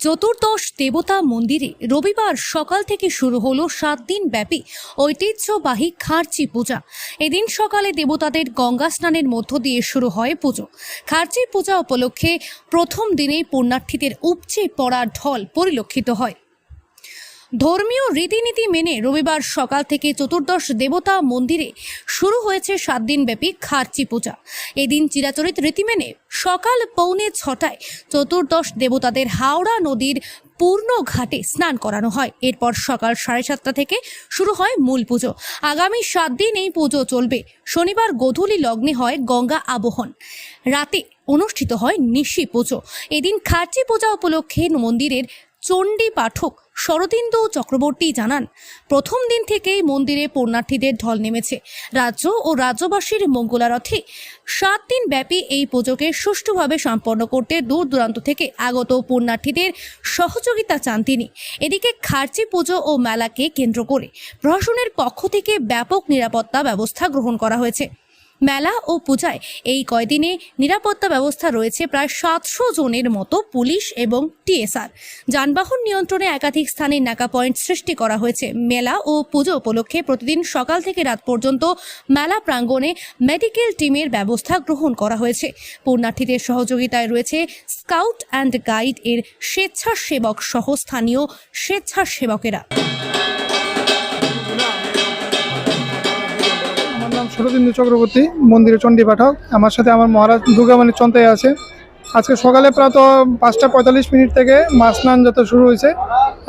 চতুর্দশ দেবতা মন্দিরে রবিবার সকাল থেকে শুরু হলো সাত দিন ব্যাপী ঐতিহ্যবাহী খার্চি পূজা। এদিন সকালে দেবতাদের গঙ্গা স্নানের মধ্য দিয়ে শুরু হয় পুজো। খার্চি পূজা উপলক্ষে প্রথম দিনেই পুণ্যার্থীদের উপচে পড়া ঢল পরিলক্ষিত হয়। ধর্মীয় রীতিনীতি মেনে রবিবার সকাল থেকে চতুর্দশ দেবতা মন্দিরে শুরু হয়েছে সাত দিনব্যাপী খার্চি পূজা। এদিন চিরাচরিত রীতি মেনে সকাল পৌনে ছটায় চতুর্দশ দেবতাদের হাওড়া নদীর পূর্ণ ঘাটে স্নান করানো হয়। এরপর সকাল সাড়ে সাতটা থেকে শুরু হয় মূল পুজো। আগামী সাত দিন এই পুজো চলবে। শনিবার গোধূলি লগ্নে হয় গঙ্গা আবহন। রাতে অনুষ্ঠিত হয় নিশি পুজো। এদিন খার্চি পূজা উপলক্ষে মন্দিরের চণ্ডী পাঠক শরদিন্দু চক্রবর্তী জানান, প্রথম দিন থেকেই মন্দিরে পুণ্যার্থীদের ঢল নেমেছে। রাজ্য ও রাজ্যবাসীর মঙ্গলারথে সাত দিন ব্যাপী এই পুজোকে সুষ্ঠুভাবে সম্পন্ন করতে দূর দূরান্ত থেকে আগত পুণ্যার্থীদের সহযোগিতা চান তিনি। এদিকে খার্চি পুজো ও মেলাকে কেন্দ্র করে প্রশাসনের পক্ষ থেকে ব্যাপক নিরাপত্তা ব্যবস্থা গ্রহণ করা হয়েছে। মেলা ও পূজায় এই কয়দিনে নিরাপত্তা ব্যবস্থা রয়েছে প্রায় সাতশো জনের মতো পুলিশ এবং টিএসআর। যানবাহন নিয়ন্ত্রণে একাধিক স্থানে নাকা পয়েন্ট সৃষ্টি করা হয়েছে। মেলা ও পুজো উপলক্ষে প্রতিদিন সকাল থেকে রাত পর্যন্ত মেলা প্রাঙ্গণে মেডিকেল টিমের ব্যবস্থা গ্রহণ করা হয়েছে। পুণ্যার্থীদের সহযোগিতায় রয়েছে স্কাউট অ্যান্ড গাইড এর স্বেচ্ছাসেবক সহ স্থানীয় স্বেচ্ছাসেবকেরা। শরদিন্দু চক্রবর্তী, মন্দিরে চণ্ডী পাঠক। আমার সাথে আমার মহারাজ দুর্গামণি চন্তাই আছে। আজকে সকালে প্রাত পাঁচটা পঁয়তাল্লিশ মিনিট থেকে মাছ স্নান যাত্রা শুরু হয়েছে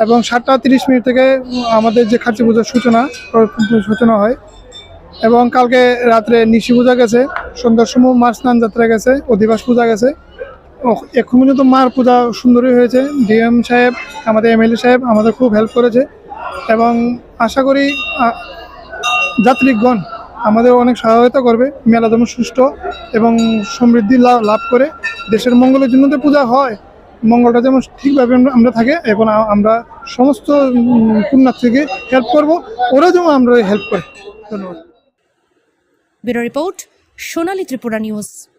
এবং সাতটা তিরিশ মিনিট থেকে আমাদের যে খার্চি পুজোর সূচনা সূচনা হয় এবং কালকে রাত্রে নিশি পূজা গেছে, সন্ধ্যার সময় মার স্নান যাত্রা গেছে, অধিবাস পূজা গেছে। এখন পর্যন্ত মার পূজা সুন্দরই হয়েছে। ডিএম সাহেব, আমাদের এমএলএ সাহেব আমাদের খুব হেল্প করেছে এবং আশা করি যাত্রীগণ আমাদের অনেক সহায়তা করবে মেলা যেমন সুষ্ঠু এবং সমৃদ্ধি লাভ করে। দেশের মঙ্গলের জন্য তো পূজা হয়। মঙ্গলটা যেমন ঠিকভাবে আমরা- থাকে এবং আমরা সমস্ত পুণ্যার্থীকে হেল্প করব। ওরা যেমন আমরা হেল্প করি। ধন্যবাদ। Bureau report, Sonali Tripura news.